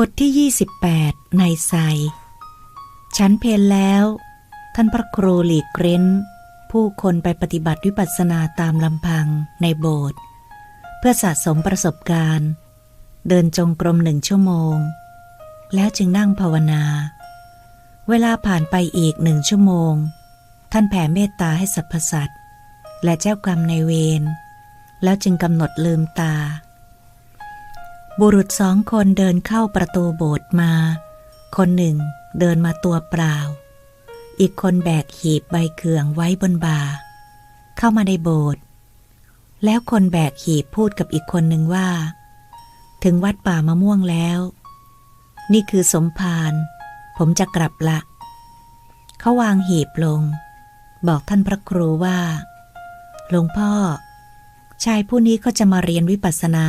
บทที่ 28 ในไซ ฉันเพลแล้ว ท่านพระครูหลีกเร้น ผู้คนไปปฏิบัติวิปัสสนาตามลำพังในโบสถ์เพื่อสะสมประสบการณ์ เดินจงกรมหนึ่งชั่วโมง แล้วจึงนั่งภาวนา เวลาผ่านไปอีกหนึ่งชั่วโมง ท่านแผ่เมตตาให้สรรพสัตว์และเจ้ากรรมในเวรแล้วจึงกำหนดลืมตา บุรุษสองคนเดินเข้าประตูโบสถ์มา คนหนึ่งเดินมาตัวเปล่า อีกคนแบกหีบใบเขื่องไว้บนบ่า เข้ามาในโบสถ์ แล้วคนแบกหีบพูดกับอีกคนหนึ่งว่า ถึงวัดป่ามะม่วงแล้ว นี่คือสมภาร ผมจะกลับละ เขาวางหีบลง บอกท่านพระครูว่า หลวงพ่อ ชายผู้นี้เขาจะมาเรียนวิปัสสนา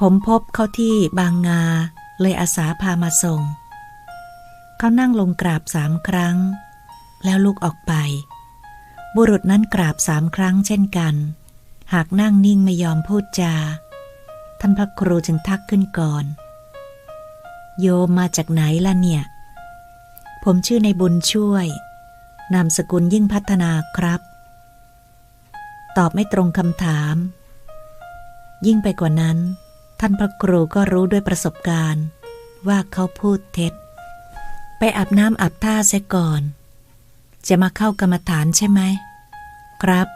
ผมพบเขาที่บางงา เลยอาสาพามาส่ง เขานั่งลงกราบสามครั้ง แล้วลุกออกไป บุรุษนั้นกราบสามครั้งเช่นกัน หากนั่งนิ่งไม่ยอมพูดจา ท่านพระครูจึงทักขึ้นก่อน โยมมาจากไหนล่ะเนี่ย ผมชื่อในบุญช่วย นามสกุลยิ่งพัฒนาครับ ตอบไม่ตรงคำถาม ยิ่งไปกว่านั้น ท่านพระครูก็รู้ด้วยประสบการณ์ ว่าเขาพูดเท็จ ไปอาบน้ำอาบท่าเสียก่อน จะมาเข้ากรรมฐานใช่ไหม ครับ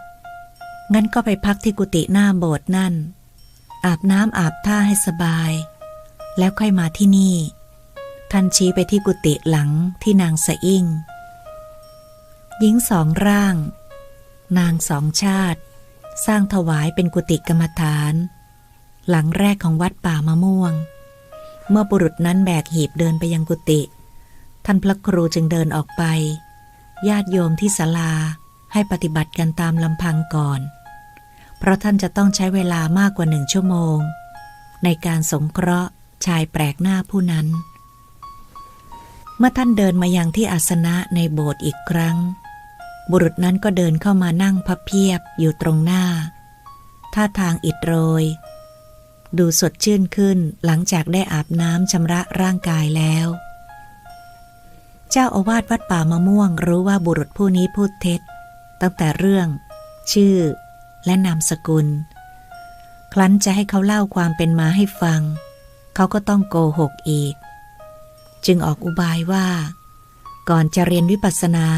งั้นก็ไปพักที่กุฏิหน้าโบสถ์นั่น อาบน้ำอาบท่าให้สบาย แล้วค่อยมาที่นี่ ท่านชี้ไปที่กุฏิหลังที่นางสะอิ่งหญิงสองร่าง นางสองชาติ สร้างถวายเป็นกุฏิกรรมฐาน หลังแรกของวัดป่ามะม่วง เมื่อบุรุษนั้นแบกหีบเดินไปยังกุฏิท่านพระครูจึงเดินออกไป ญาติโยมที่ศาลาให้ปฏิบัติกันตามลำพังก่อน เพราะท่านจะต้องใช้เวลามากกว่าหนึ่งชั่วโมง ในการสงเคราะห์ชายแปลกหน้าผู้นั้น เมื่อท่านเดินมายังที่อาสนะในโบสถ์อีกครั้ง บุรุษนั้นก็เดินเข้ามานั่งพับเพียบอยู่ตรงหน้า ท่าทางอิดโรย ดูสดชื่นขึ้นหลังจากได้อาบน้ำชำระร่างกายแล้ว เจ้าอาวาสวัดป่ามะม่วงรู้ว่าบุรุษผู้นี้พูดเท็จ ตั้งแต่เรื่อง ชื่อ และนามสกุล ครั้นจะให้เขาเล่าความเป็นมาให้ฟัง เขาก็ต้องโกหกอีก จึงออกอุบายว่า ก่อนจะเรียนวิปัสสนา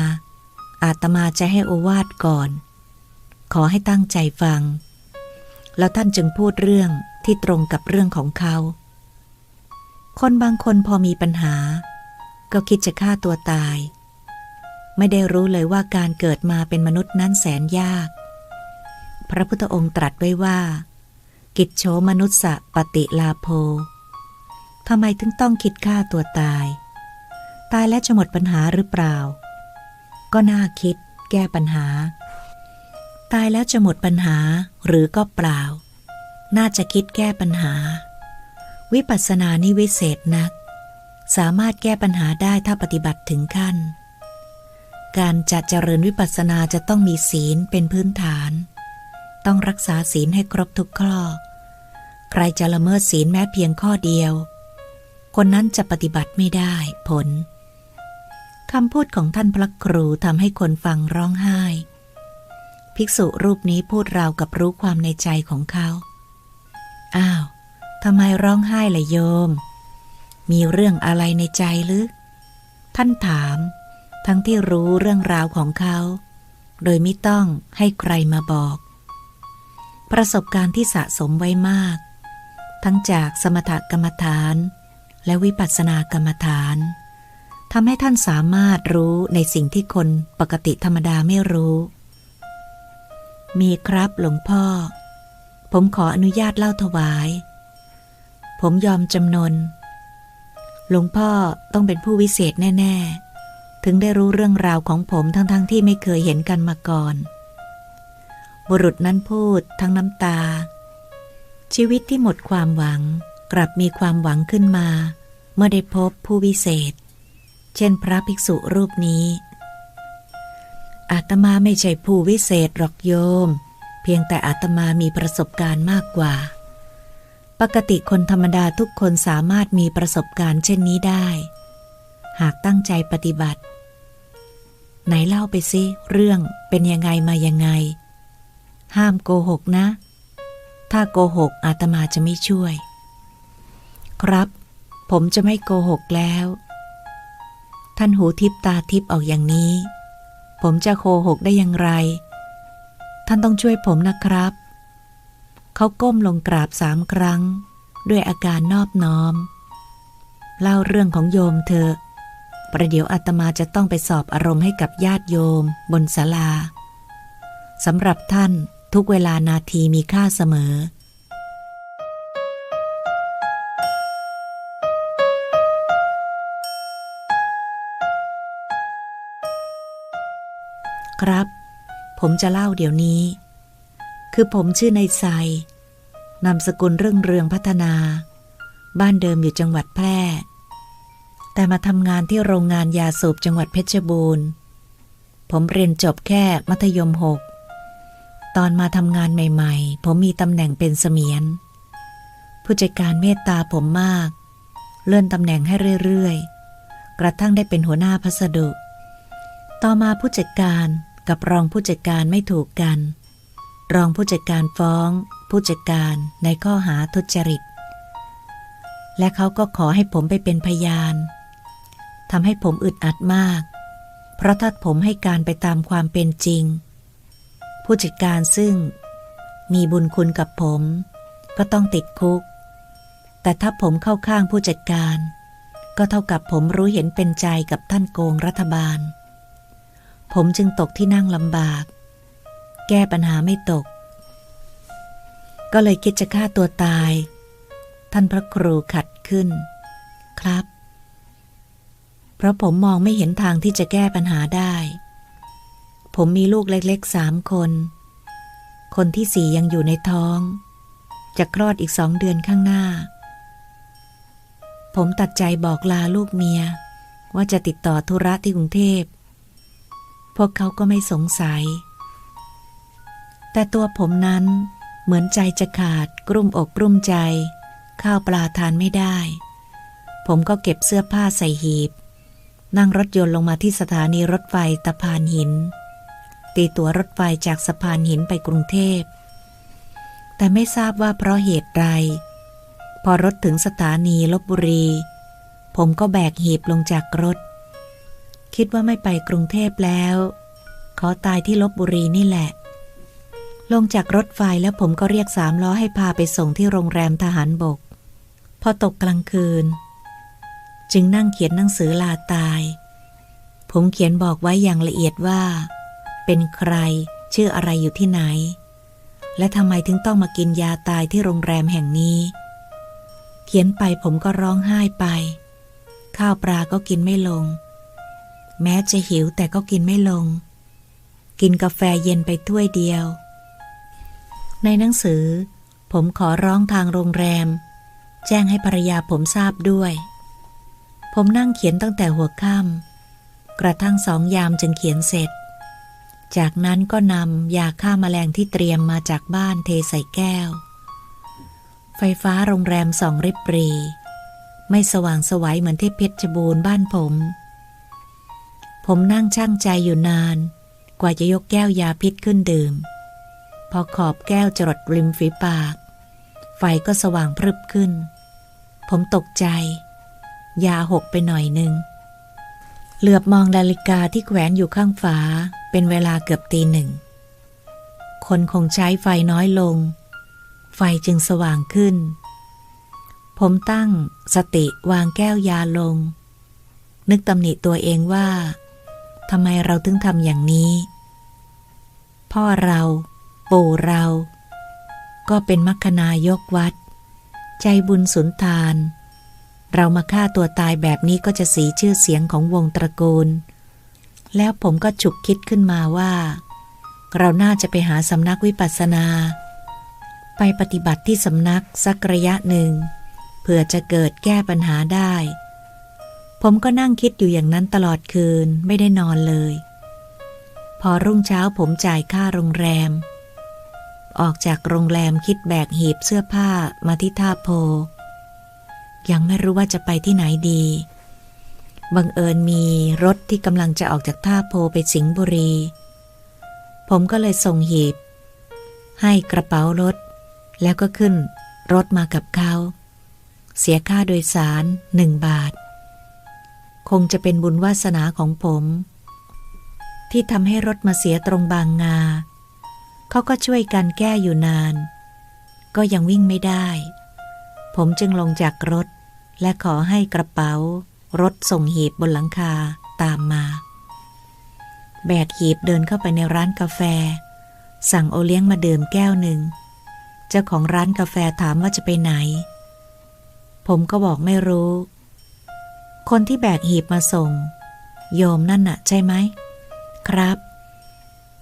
อาตมาจะให้โอวาทก่อน ขอให้ตั้งใจฟัง แล้วท่านจึงพูดเรื่อง ที่ตรงกับเรื่องของเขา คนบางคนพอมีปัญหา ก็คิดจะฆ่าตัวตาย ไม่ได้รู้เลยว่าการเกิดมาเป็นมนุษย์นั้นแสนยาก พระพุทธองค์ตรัสไว้ว่า กิจโฉมนุษสะปฏิลาโภทำไมถึงต้องคิดฆ่าตัวตาย ตายแล้วจะหมดปัญหาหรือเปล่า ก็น่าคิดแก้ปัญหา ตายแล้วจะหมดปัญหาหรือก็เปล่า น่าจะคิดแก้ปัญหา วิปัสสนานี่วิเศษนัก สามารถแก้ปัญหาได้ถ้าปฏิบัติถึงขั้น การจะเจริญวิปัสสนาจะต้องมีศีลเป็นพื้นฐาน ต้องรักษาศีลให้ครบทุกข้อ ใครจะละเมิดศีลแม้เพียงข้อเดียว คนนั้นจะปฏิบัติไม่ได้ผลคำพูดของท่านพระครูทำให้คนฟังร้องไห้ ภิกษุรูปนี้พูดราวกับรู้ความในใจของเขา อ้าวทำไมร้องไห้ล่ะโยม มีเรื่องอะไรในใจหรือ ท่านถาม ทั้งที่รู้เรื่องราวของเขา โดยไม่ต้องให้ใครมาบอก ประสบการณ์ที่สะสมไว้มาก ทั้งจากสมถกรรมฐาน และวิปัสสนากรรมฐานทำให้ท่านสามารถรู้ในสิ่งที่คนปกติธรรมดาไม่รู้ มีครับหลวงพ่อ ผมขออนุญาตเล่าถวาย ผมยอมจำนน หลวงพ่อต้องเป็นผู้วิเศษแน่ ๆ ถึงได้รู้เรื่องราวของผมทั้งๆทที่ไม่เคยเห็นกันมาก่อน บุรุษนั้นพูดทั้งน้ำตา ชีวิตที่หมดความหวังกลับมีความหวังขึ้นมา เมื่อได้พบผู้วิเศษ เช่นพระภิกษุรูปนี้อาตมาไม่ใช่ผู้วิเศษหรอกโยม เพียงแต่อาตมามีประสบการณ์มากกว่า ปกติคนธรรมดาทุกคนสามารถมีประสบการณ์เช่นนี้ได้ หากตั้งใจปฏิบัติ ไหนเล่าไปสิเรื่องเป็นยังไงมายังไง ห้ามโกหกนะ ถ้าโกหกอาตมาจะไม่ช่วย ครับ ผมจะไม่โกหกแล้ว ท่านหูทิพตาทิพออกอย่างนี้ ผมจะโกหกได้อย่างไร ท่านต้องช่วยผมนะครับ เขาก้มลงกราบสามครั้ง ด้วยอาการนอบน้อม เล่าเรื่องของโยมเธอ ประเดี๋ยวอาตมาจะต้องไปสอบอารมณ์ให้กับญาติโยม บนศาลาสำหรับท่านทุกเวลานาทีมีค่าเสมอครับ ผมจะเล่าเดี๋ยวนี้ คือผมชื่อในไซนามสกุลเรื่องเรืองพัฒนา บ้านเดิมอยู่จังหวัดแพร่ แต่มาทำงานที่โรงงานยาสูบจังหวัดเพชรบูรณ์ ผมเรียนจบแค่มัธยมหก ตอนมาทำงานใหม่ ๆ ผมมีตำแหน่งเป็นเสมียน ผู้จัดการเมตตาผมมาก เลื่อนตำแหน่งให้เรื่อย ๆ กระทั่งได้เป็นหัวหน้าพัสดุ ต่อมาผู้จัดการ กับรองผู้จัดการไม่ถูกกัน รองผู้จัดการฟ้องผู้จัดการในข้อหาทุจริต และเขาก็ขอให้ผมไปเป็นพยานทำให้ผมอึดอัดมาก เพราะถ้าผมให้การไปตามความเป็นจริง ผู้จัดการซึ่งมีบุญคุณกับผม ก็ต้องติดคุก แต่ถ้าผมเข้าข้างผู้จัดการ ก็เท่ากับผมรู้เห็นเป็นใจกับท่านโกงรัฐบาล ผมจึงตกที่นั่งลำบาก แก้ปัญหาไม่ตก ก็เลยคิดจะฆ่าตัวตาย ท่านพระครูขัดขึ้น ครับ เพราะผมมองไม่เห็นทางที่จะแก้ปัญหาได้ ผมมีลูกเล็กๆสามคน คนที่สี่ยังอยู่ในท้อง จะคลอดอีกสองเดือนข้างหน้า ผมตัดใจบอกลาลูกเมีย ว่าจะติดต่อธุระที่กรุงเทพ พวกเขาก็ไม่สงสัย แต่ตัวผมนั้นเหมือนใจจะขาดกรุ่มอกกรุ่มใจ ข้าวปลาทานไม่ได้ ผมก็เก็บเสื้อผ้าใส่หีบ นั่งรถยนต์ลงมาที่สถานีรถไฟตะพานหิน ตีตั๋วรถไฟจากสะพานหินไปกรุงเทพ แต่ไม่ทราบว่าเพราะเหตุใดพอรถถึงสถานีลบบุรี ผมก็แบกหีบลงจากรถ คิดว่าไม่ไปกรุงเทพแล้ว ขอตายที่ลบบุรีนี่แหละ ลงจากรถไฟแล้วผมก็เรียกสามล้อให้พาไปส่งที่โรงแรมทหารบก พอตกกลางคืน จึงนั่งเขียนหนังสือลาตาย ผมเขียนบอกไว้อย่างละเอียดว่า เป็นใครชื่ออะไรอยู่ที่ไหน และทำไมถึงต้องมากินยาตายที่โรงแรมแห่งนี้ เขียนไปผมก็ร้องไห้ไป ข้าวปลาก็กินไม่ลง แม้จะหิวแต่ก็กินไม่ลง กินกาแฟเย็นไปถ้วยเดียว ในหนังสือ ผมขอร้องทางโรงแรม แจ้งให้ภรรยาผมทราบด้วย ผมนั่งเขียนตั้งแต่หัวค่ำกระทั่งสองยามจึงเขียนเสร็จ จากนั้นก็นำยาฆ่ามาแมลงที่เตรียมมาจากบ้านเทใส่แก้ว ไฟฟ้าโรงแรมสองริบปรี ไม่สว่างสวัยเหมือนที่เพชรบูรณ์บ้านผม ผมนั่งช่างใจอยู่นาน กว่าจะยกแก้วยาพิษขึ้นดื่ม พอขอบแก้วจรดริมฝีปาก ไฟก็สว่างพรึบขึ้น ผมตกใจ ยาหกไปหน่อยหนึ่ง เหลือบมองนาฬิกาที่แขวนอยู่ข้างฝาเป็นเวลาเกือบตีหนึ่ง คนคงใช้ไฟน้อยลง ไฟจึงสว่างขึ้น ผมตั้งสติวางแก้วยาลง นึกตำหนิตัวเองว่า ทำไมเราถึงทำอย่างนี้ พ่อเรา ปู่เรา ก็เป็นมัคคณายกวัด ใจบุญสุนทาน เรามาฆ่าตัวตายแบบนี้ก็จะสีชื่อเสียงของวงตระกูล แล้วผมก็ฉุกคิดขึ้นมาว่า เราน่าจะไปหาสำนักวิปัสสนา ไปปฏิบัติที่สำนักสักระยะหนึ่งเผื่อจะเกิดแก้ปัญหาได้ ผมก็นั่งคิดอยู่อย่างนั้นตลอดคืนไม่ได้นอนเลย พอรุ่งเช้าผมจ่ายค่าโรงแรม ออกจากโรงแรมคิดแบกหีบเสื้อผ้ามาที่ท่าโพ ยังไม่รู้ว่าจะไปที่ไหนดี บังเอิญมีรถที่กำลังจะออกจากท่าโพไปสิงห์บุรี ผมก็เลยส่งหีบ ให้กระเป๋ารถ แล้วก็ขึ้นรถมากับเขา เสียค่าโดยสารหนึ่งบาท คงจะเป็นบุญวาสนาของผม ที่ทำให้รถมาเสียตรงบางงา เขาก็ช่วยกันแก้อยู่นาน ก็ยังวิ่งไม่ได้ ผมจึงลงจากรถ และขอให้กระเป๋า รถส่งหีบบนหลังคาตามมา แบกหีบเดินเข้าไปในร้านกาแฟ สั่งโอเลี้ยงมาดื่มแก้วหนึ่ง เจ้าของร้านกาแฟถามว่าจะไปไหน ผมก็บอกไม่รู้ คนที่แบกหีบมาส่ง โยมนั่นน่ะใช่ไหม ครับ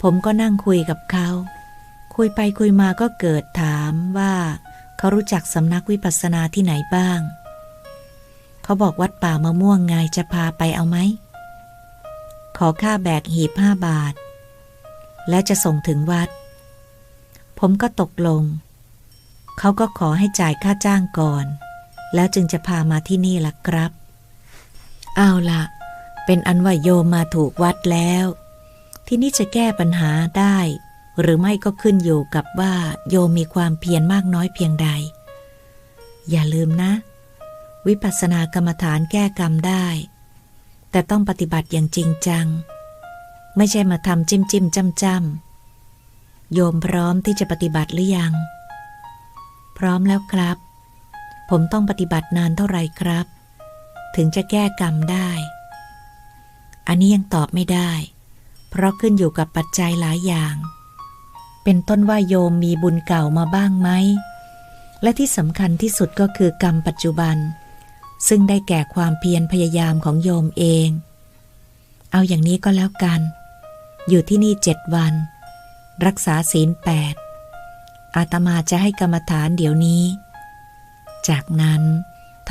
ผมก็นั่งคุยกับเขา คุยไปคุยมาก็เกิดถามว่า เขารู้จักสำนักวิปัสสนาที่ไหนบ้าง เขาบอกวัดป่ามะม่วงไงจะพาไปเอาไหม ขอค่าแบกหีบห้าบาท และจะส่งถึงวัด ผมก็ตกลง เขาก็ขอให้จ่ายค่าจ้างก่อน แล้วจึงจะพามาที่นี่ล่ะครับ เอาละเป็นอันว่าโยมมาถูกวัดแล้ว ที่นี่จะแก้ปัญหาได้ หรือไม่ก็ขึ้นอยู่กับว่าโยมมีความเพียรมากน้อยเพียงใด อย่าลืมนะ วิปัสสนากรรมฐานแก้กรรมได้ แต่ต้องปฏิบัติอย่างจริงจัง ไม่ใช่มาทำจิ้มจิ้มจำจำโยมพร้อมที่จะปฏิบัติหรือยัง พร้อมแล้วครับ ผมต้องปฏิบัตินานเท่าไรครับ ถึงจะแก้กรรมได้ อันนี้ยังตอบไม่ได้ เพราะขึ้นอยู่กับปัจจัยหลายอย่าง เป็นต้นว่าโยมมีบุญเก่ามาบ้างไหม และที่สำคัญที่สุดก็คือกรรมปัจจุบัน ซึ่งได้แก่ความเพียรพยายามของโยมเอง เอาอย่างนี้ก็แล้วกัน อยู่ที่นี่เจ็ดวัน รักษาศีลแปดอาตมาจะให้กรรมฐานเดี๋ยวนี้ จากนั้น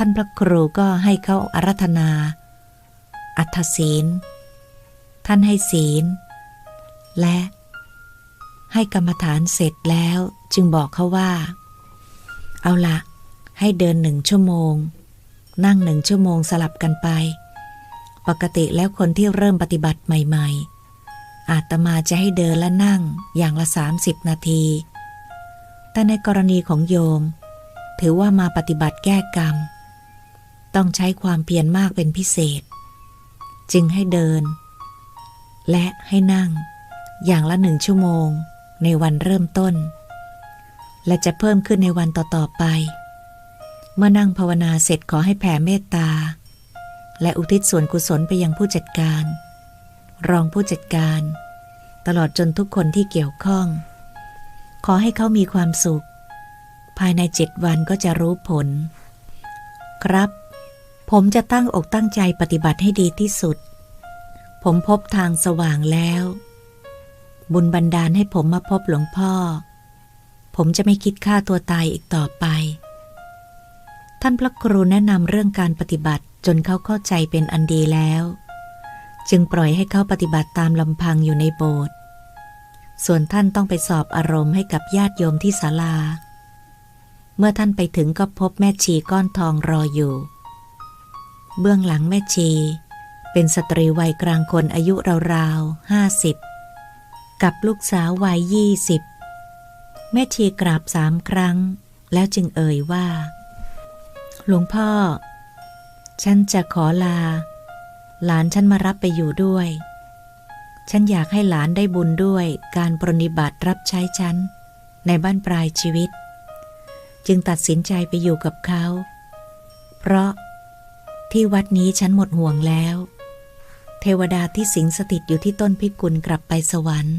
ท่านพระครูก็ให้เขาอารัธนา อัทศีล ท่านให้ศีล และให้กรรมฐานเสร็จแล้วจึงบอกเขาว่า เอาละให้เดินหนึ่งชั่วโมง นั่งหนึ่งชั่วโมงสลับกันไป ปกติแล้วคนที่เริ่มปฏิบัติใหม่ ๆ อาตมาจะให้เดินและนั่งอย่างละ 30 นาที แต่ในกรณีของโยม ถือว่ามาปฏิบัติแก้กรรม ต้องใช้ความเพียรมากเป็นพิเศษ จึงให้เดิน และให้นั่ง อย่างละหนึ่งชั่วโมง ในวันเริ่มต้น และจะเพิ่มขึ้นในวันต่อๆไป เมื่อนั่งภาวนาเสร็จขอให้แผ่เมตตา และอุทิศส่วนกุศลไปยังผู้จัดการ รองผู้จัดการ ตลอดจนทุกคนที่เกี่ยวข้อง ขอให้เขามีความสุข ภายในเจ็ดวันก็จะรู้ผลครับ ผมจะตั้งอกตั้งใจปฏิบัติให้ดีที่สุด ผมพบทางสว่างแล้ว บุญบันดาลให้ผมมาพบหลวงพ่อ ผมจะไม่คิดฆ่าตัวตายอีกต่อไป ท่านพระครูแนะนำเรื่องการปฏิบัติจนเขาเข้าใจเป็นอันดีแล้ว จึงปล่อยให้เขาปฏิบัติตามลำพังอยู่ในโบสถ์ส่วนท่านต้องไปสอบอารมณ์ให้กับญาติโยมที่ศาลา เมื่อท่านไปถึงก็พบแม่ชีก้อนทองรออยู่ เบื้องหลังแม่ชี เป็นสตรีวัยกลางคนอายุราวๆห้าสิบกับลูกสาววัยยี่สิบแม่ชีกราบสามครั้ง แล้วจึงเอ่ยว่า หลวงพ่อ ฉันจะขอลา หลานฉันมารับไปอยู่ด้วย ฉันอยากให้หลานได้บุญด้วยการปรนิบัติรับใช้ฉัน ในบ้านปลายชีวิต จึงตัดสินใจไปอยู่กับเขา เพราะ ที่วัดนี้ฉันหมดห่วงแล้ว เทวดาที่สิงสถิตอยู่ที่ต้นพิกุลกลับไปสวรรค์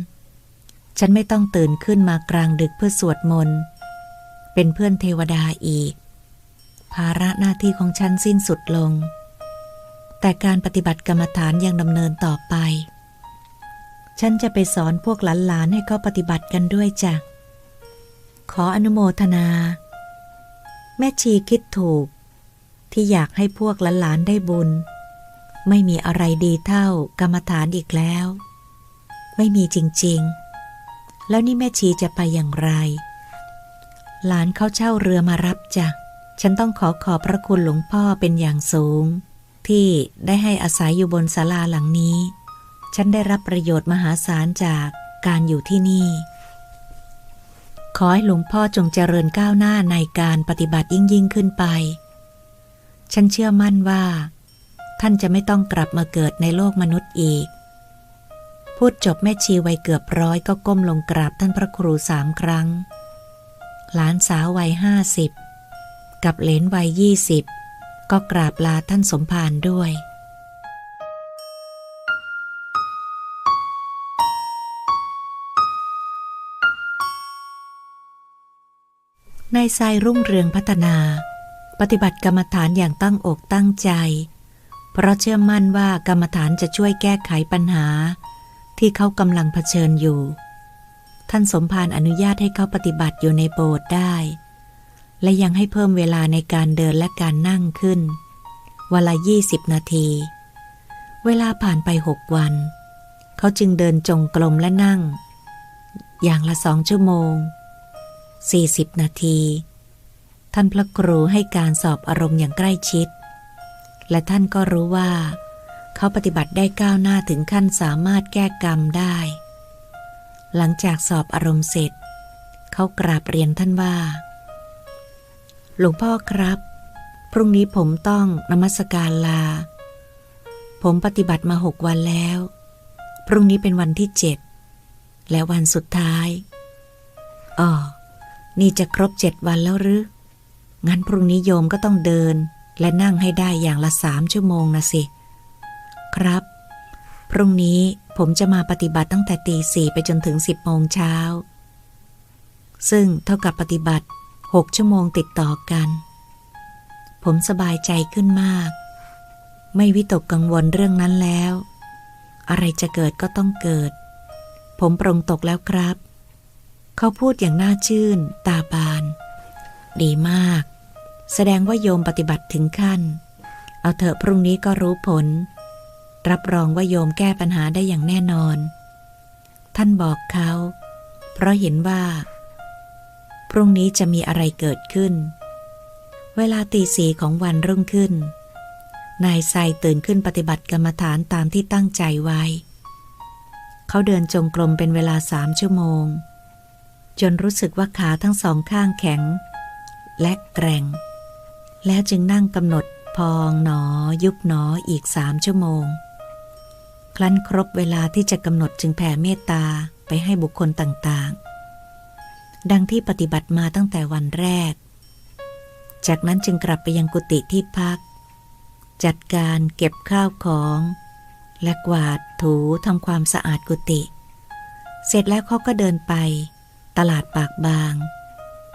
ฉันไม่ต้องตื่นขึ้นมากลางดึกเพื่อสวดมนต์ เป็นเพื่อนเทวดาอีก ภาระหน้าที่ของฉันสิ้นสุดลง แต่การปฏิบัติกรรมฐานยังดำเนินต่อไป ฉันจะไปสอนพวกหลานๆให้เขาปฏิบัติกันด้วยจ้ะ ขออนุโมทนา แม่ชีคิดถูก ที่อยากให้พวกหลานๆได้บุญ ไม่มีอะไรดีเท่ากรรมฐานอีกแล้ว ไม่มีจริงๆ แล้วนี่แม่ชีจะไปอย่างไร หลานเขาเช่าเรือมารับจ้ะฉันต้องขอขอบพระคุณหลวงพ่อเป็นอย่างสูง ที่ได้ให้อาศัยอยู่บนศาลาหลังนี้ ฉันได้รับประโยชน์มหาศาลจากการอยู่ที่นี่ ขอให้หลวงพ่อจงเจริญก้าวหน้าในการปฏิบัติยิ่งยิ่งขึ้นไป ฉันเชื่อมั่นว่า ท่านจะไม่ต้องกลับมาเกิดในโลกมนุษย์อีก พูดจบแม่ชีวัยเกือบร้อยก็ก้มลงกราบท่านพระครูสามครั้ง หลานสาววัยห้าสิบกับเหลนวัยยี่สิบก็กราบลาท่านสมภารด้วยนายทรายรุ่งเรืองพัฒนา ปฏิบัติกรรมฐานอย่างตั้งอกตั้งใจ เพราะเชื่อมั่นว่ากรรมฐานจะช่วยแก้ไขปัญหา ที่เขากำลังเผชิญอยู่ ท่านสมภารอนุญาตให้เขาปฏิบัติอยู่ในโบสถ์ได้ และยังให้เพิ่มเวลาในการเดินและการนั่งขึ้นวันละยี่สิบนาที เวลาผ่านไปหกวัน เขาจึงเดินจงกรมและนั่ง อย่างละสองชั่วโมง40นาที ท่านพระครูให้การสอบอารมณ์อย่างใกล้ชิด และท่านก็รู้ว่า เขาปฏิบัติได้ก้าวหน้าถึงขั้นสามารถแก้กรรมได้ หลังจากสอบอารมณ์เสร็จ เขากราบเรียนท่านว่า หลวงพ่อครับ พรุ่งนี้ผมต้องนมัสการลา ผมปฏิบัติมาหกวันแล้ว พรุ่งนี้เป็นวันที่เจ็ดและวันสุดท้ายอ๋อนี่จะครบเจ็ดวันแล้วหรือ งั้นพรุ่งนี้โยมก็ต้องเดินและนั่งให้ได้อย่างละสามชั่วโมงนะสิ ครับ พรุ่งนี้ผมจะมาปฏิบัติตั้งแต่ตีสี่ไปจนถึงสิบโมงเช้า ซึ่งเท่ากับปฏิบัติหกชั่วโมงติดต่อกัน ผมสบายใจขึ้นมาก ไม่วิตกกังวลเรื่องนั้นแล้ว อะไรจะเกิดก็ต้องเกิด ผมปรงตกแล้วครับ เขาพูดอย่างน่าชื่น ตาบาน ดีมาก แสดงว่าโยมปฏิบัติถึงขั้น เอาเถอะพรุ่งนี้ก็รู้ผล รับรองว่าโยมแก้ปัญหาได้อย่างแน่นอน ท่านบอกเขา เพราะเห็นว่า พรุ่งนี้จะมีอะไรเกิดขึ้น เวลาตีสีของวันรุ่งขึ้น นายไซตื่นขึ้นปฏิบัติกรรมฐานตามที่ตั้งใจไว้ เขาเดินจงกรมเป็นเวลาสามชั่วโมงจนรู้สึกว่าขาทั้งสองข้างแข็ง และแกร่งแล้วจึงนั่งกำหนดพองหนอ ยุบหนออีกสามชั่วโมง ครั้นครบเวลาที่จะกำหนดจึงแผ่เมตตาไปให้บุคคลต่างๆ ดังที่ปฏิบัติมาตั้งแต่วันแรก จากนั้นจึงกลับไปยังกุฏิที่พัก จัดการเก็บข้าวของ และกวาดถูทำความสะอาดกุฏิเสร็จแล้วเขาก็เดินไป ตลาดปากบาง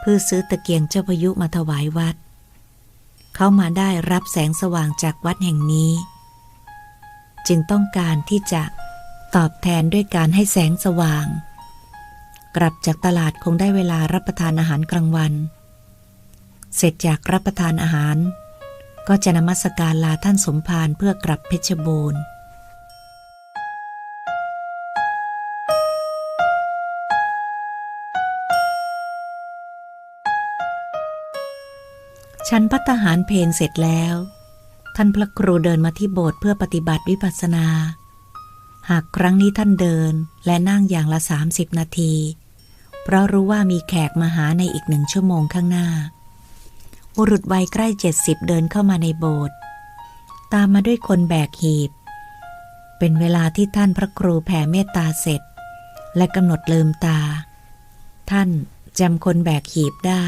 เพื่อซื้อตะเกียงเจ้าพยุมาถวายวัด เขามาได้รับแสงสว่างจากวัดแห่งนี้ จึงต้องการที่จะตอบแทนด้วยการให้แสงสว่าง กลับจากตลาดคงได้เวลารับประทานอาหารกลางวัน เสร็จจากรับประทานอาหาร ก็จะนมัสการลาท่านสมภารเพื่อกลับเพชรบูรณ์ ฉันพัตหารเพนเสร็จแล้ว ท่านพระครูเดินมาที่โบสถ์เพื่อปฏิบัติวิปัสนา หากครั้งนี้ท่านเดินและนั่งอย่างละ 30 นาที เพราะรู้ว่ามีแขกมาหาในอีกหนึ่งชั่วโมงข้างหน้า บุรุษวัยใกล้เจ็ดสิบเดินเข้ามาในโบสถ์ตามมาด้วยคนแบกหีบ เป็นเวลาที่ท่านพระครูแผ่เมตตาเสร็จ และกำหนดเลืมตา ท่านจำคนแบกหีบได้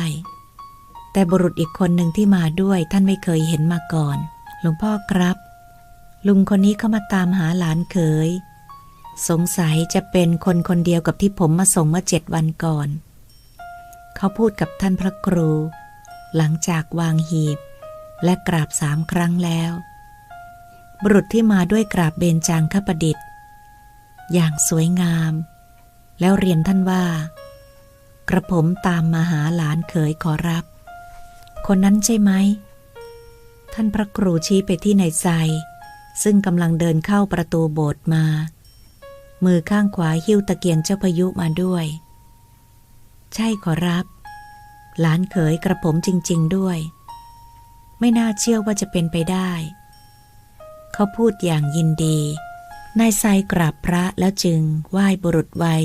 แต่บุรุษอีกคนหนึ่งที่มาด้วยท่านไม่เคยเห็นมาก่อน หลวงพ่อครับ ลุงคนนี้เขามาตามหาหลานเขย สงสัยจะเป็นคนคนเดียวกับที่ผมมาส่งเมื่อเจ็ดวันก่อน เขาพูดกับท่านพระครู หลังจากวางหีบ และกราบสามครั้งแล้ว บุรุษที่มาด้วยกราบเบญจางคประดิษฐ์ อย่างสวยงาม แล้วเรียนท่านว่า กระผมตามมาหาหลานเขยขอรับ คนนั้นใช่ไหม ท่านพระครูชี้ไปที่นายใจซึ่งกำลังเดินเข้าประตูโบสถ์มา มือข้างขวาหิ้วตะเกียงเจ้าพายุมาด้วย ใช่ขอรับ หลานเขยกระผมจริง ๆด้วย ไม่น่าเชื่อว่าจะเป็นไปได้ เขาพูดอย่างยินดี นายไซกราบพระแล้วจึงไหว้บุรุษวัย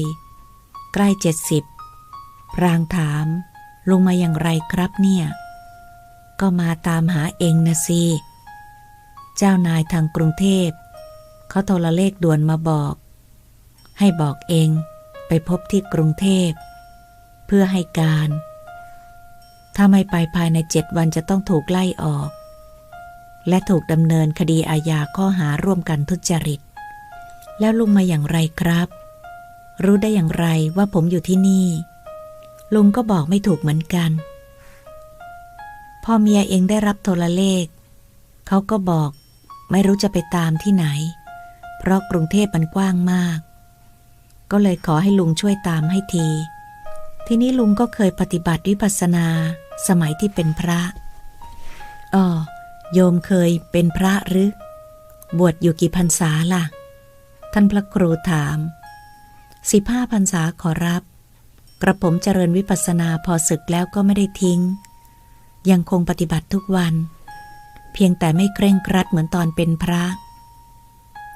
ใกล้เจ็ดสิบพรางถาม ลงมาอย่างไรครับเนี่ย ก็มาตามหาเองนะสิเจ้านายทางกรุงเทพ เขาโทรเลขด่วนมาบอก ให้บอกเองไปพบที่กรุงเทพ เพื่อให้การ ถ้าไม่ไปภายในเจ็ดวันจะต้องถูกไล่ออก และถูกดำเนินคดีอาญาข้อหาร่วมกันทุจริต แล้วลุงมาอย่างไรครับ รู้ได้อย่างไรว่าผมอยู่ที่นี่ ลุงก็บอกไม่ถูกเหมือนกัน พอเมียเองได้รับโทรเลข เขาก็บอกไม่รู้จะไปตามที่ไหน เพราะกรุงเทพมันกว้างมาก ก็เลยขอให้ลุงช่วยตามให้ที ทีนี้ลุงก็เคยปฏิบัติวิปัสสนาสมัยที่เป็นพระอ๋อโยมเคยเป็นพระหรือ บวชอยู่กี่พรรษาล่ะ ท่านพระครูถาม สิบห้าพรรษาขอรับ กระผมเจริญวิปัสสนาพอศึกแล้วก็ไม่ได้ทิ้ง ยังคงปฏิบัติทุกวัน เพียงแต่ไม่เคร่งครัดเหมือนตอนเป็นพระ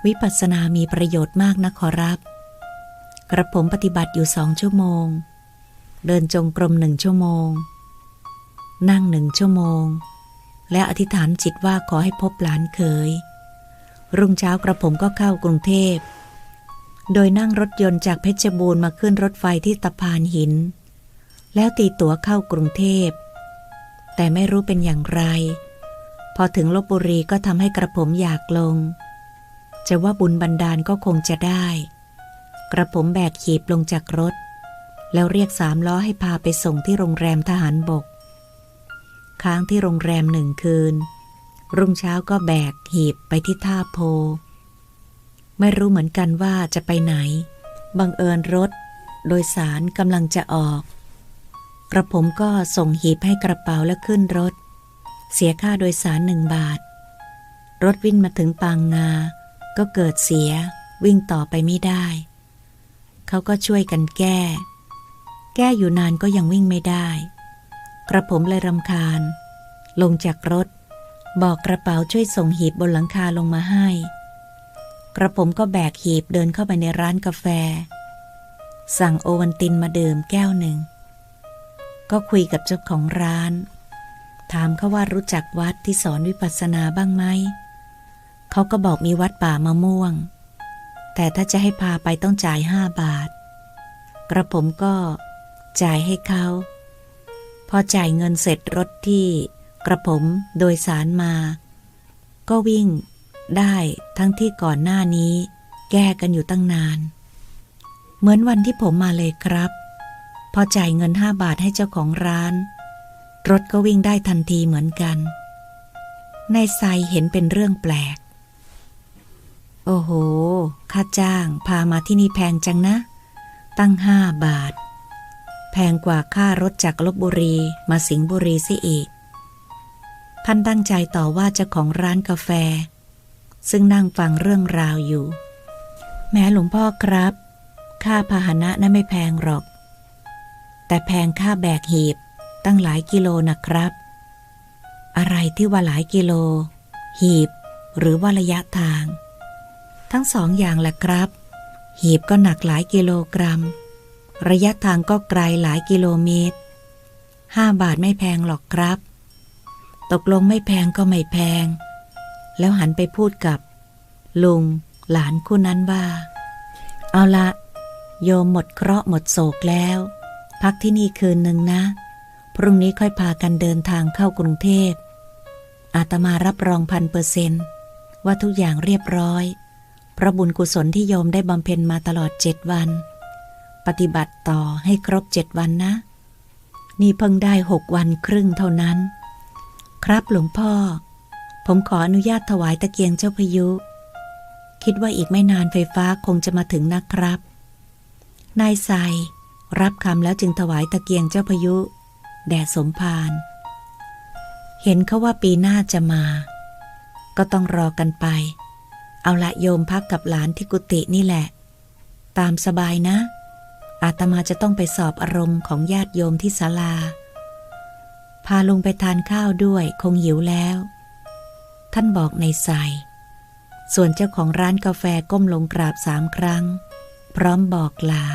วิปัสสนามีประโยชน์มากนะขอรับ กระผมปฏิบัติอยู่สองชั่วโมง เดินจงกรมหนึ่งชั่วโมง นั่งหนึ่งชั่วโมง และอธิษฐานจิตว่าขอให้พบหลานเคย รุ่งเช้ากระผมก็เข้ากรุงเทพ โดยนั่งรถยนต์จากเพชรบูรณ์มาขึ้นรถไฟที่ตะพานหิน แล้วตีตั๋วเข้ากรุงเทพ แต่ไม่รู้เป็นอย่างไร พอถึงลบบุรีก็ทำให้กระผมอยากลง จะว่าบุญบันดาลก็คงจะได้ กระผมแบกขีบลงจากรถ แล้วเรียกสามล้อให้พาไปส่งที่โรงแรมทหารบก ค้างที่โรงแรมหนึ่งคืน รุ่งเช้าก็แบกหีบไปที่ท่าโพ ไม่รู้เหมือนกันว่าจะไปไหน บังเอิญรถ โดยสารกำลังจะออก กระผมก็ส่งหีบให้กระเป๋าและขึ้นรถ เสียค่าโดยสารหนึ่งบาท รถวิ่งมาถึงปางงา ก็เกิดเสียวิ่งต่อไปไม่ได้ เขาก็ช่วยกันแก้ แก้อยู่นานก็ยังวิ่งไม่ได้ กระผมเลยรำคาญ ลงจากรถ บอกกระเป๋าช่วยส่งหีบบนหลังคาลงมาให้ กระผมก็แบกหีบเดินเข้าไปในร้านกาแฟ สั่งโอวันตินมาดื่มแก้วหนึ่ง ก็คุยกับเจ้าของร้าน ถามเขาว่ารู้จักวัดที่สอนวิปัสสนาบ้างไหม เขาก็บอกมีวัดป่ามะม่วง แต่ถ้าจะให้พาไปต้องจ่ายห้าบาท กระผมก็จ่ายให้เขา พอจ่ายเงินเสร็จรถที่กระผมโดยสารมา ก็วิ่งได้ทั้งที่ก่อนหน้านี้ แก้กันอยู่ตั้งนาน เหมือนวันที่ผมมาเลยครับ พอจ่ายเงินห้าบาทให้เจ้าของร้าน รถก็วิ่งได้ทันทีเหมือนกันในไซเห็นเป็นเรื่องแปลก โอ้โห ค่าจ้างพามาที่นี่แพงจังนะ ตั้งห้าบาท แพงกว่าค่ารถจากลบบุรีมาสิงห์บุรีซิอีก ท่านตั้งใจต่อว่าเจ้าของร้านกาแฟ ซึ่งนั่งฟังเรื่องราวอยู่ แม้หลวงพ่อครับ ค่าพาหนะนั้นไม่แพงหรอก แต่แพงค่าแบกหีบตั้งหลายกิโลนะครับ อะไรที่ว่าหลายกิโล หีบ หรือว่าระยะทาง ทั้งสองอย่างแหละครับ หีบก็หนักหลายกิโลกรัม ระยะทางก็ไกลหลายกิโลเมตรห้าบาทไม่แพงหรอกครับ ตกลงไม่แพงก็ไม่แพง แล้วหันไปพูดกับ ลุง หลานคู่นั้นว่า เอาละโยมหมดเคราะห์หมดโศกแล้ว พักที่นี่คืนหนึ่งนะ พรุ่งนี้ค่อยพากันเดินทางเข้ากรุงเทพ อาตมารับรองพันเปอร์เซนต์ว่าทุกอย่างเรียบร้อย พระบุญกุศลที่โยมได้บำเพ็ญมาตลอดเจ็ดวัน ปฏิบัติต่อให้ครบเจ็ดวันนะ นี่เพิ่งได้หกวันครึ่งเท่านั้น ครับหลวงพ่อ ผมขออนุญาตถวายตะเกียงเจ้าพายุ คิดว่าอีกไม่นานไฟฟ้าคงจะมาถึงนะครับ นายไซ รับคำแล้วจึงถวายตะเกียงเจ้าพายุ แด่สมภารเห็นเขาว่าปีหน้าจะมา ก็ต้องรอกันไป เอาละโยมพักกับหลานที่กุฏินี่แหละ ตามสบายนะ อาตมาจะต้องไปสอบอารมณ์ของญาติโยมที่ศาลา พาลุงไปทานข้าวด้วยคงหิวแล้ว ท่านบอกในใสส่วนเจ้าของร้านกาแฟก้มลงกราบสามครั้ง พร้อมบอกลา